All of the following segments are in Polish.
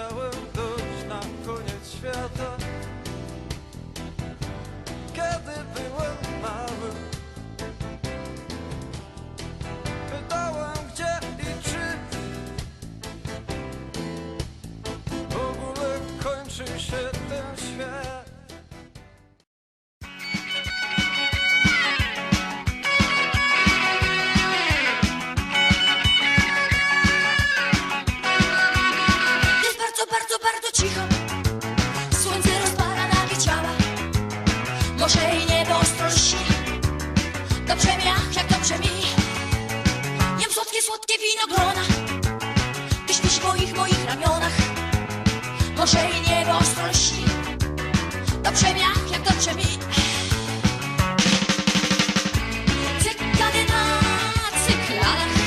chciałem dojść na koniec świata. not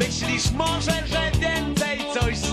Myślisz może, że więcej coś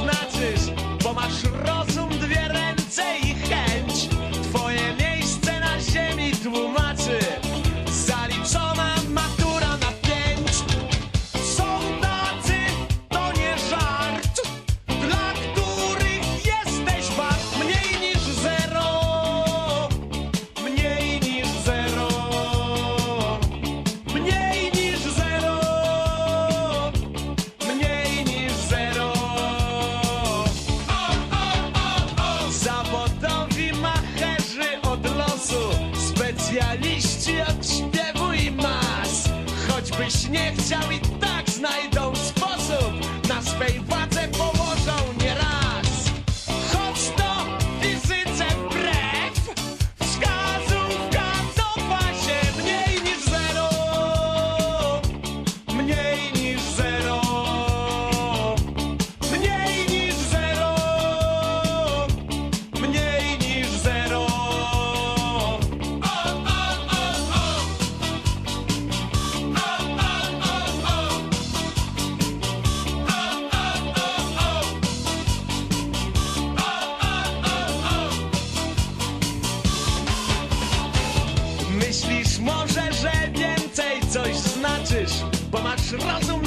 nie chciał i Razum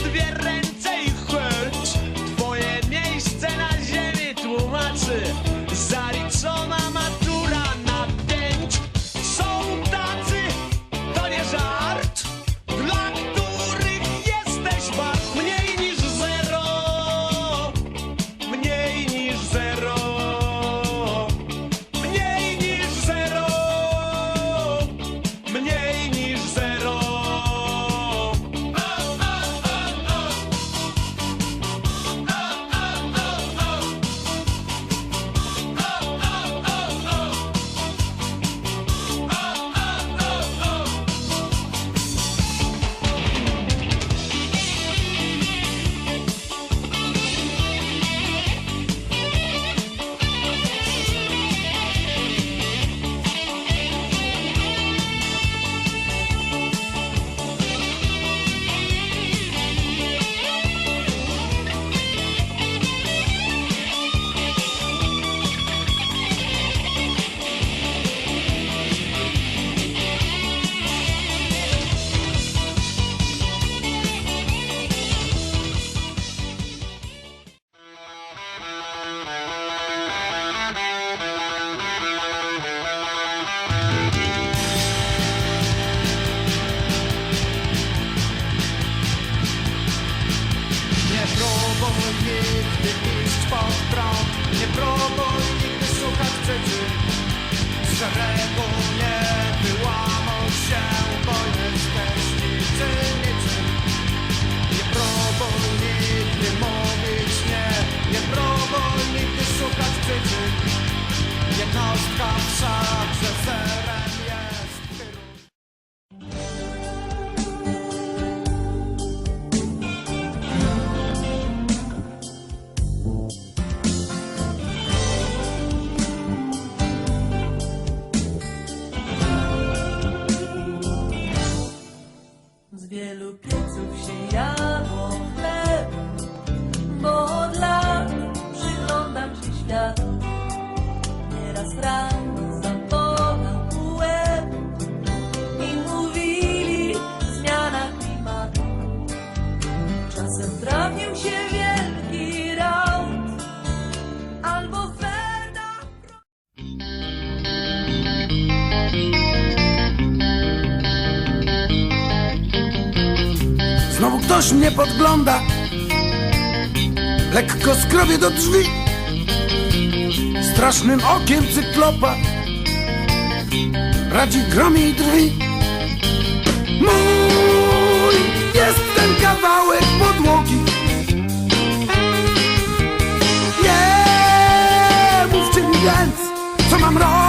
szeregu nie się Bo jest tęsknicy niczym Nie próbuj nigdy mówić nie Nie próbuj nigdy szukać przyczyn wszak, wielu pieców się jadło chleb, bo od lat przyglądam się światu. Nieraz rano zabolał łeb i mówili zmiana klimatu. Czasem trafił się ktoś mnie podgląda. Lekko skrobię do drzwi. Strasznym okiem cyklopa Radzi gromi i drwi. Mój jest ten kawałek podłogi. Nie mówcie mi więc Co mam robić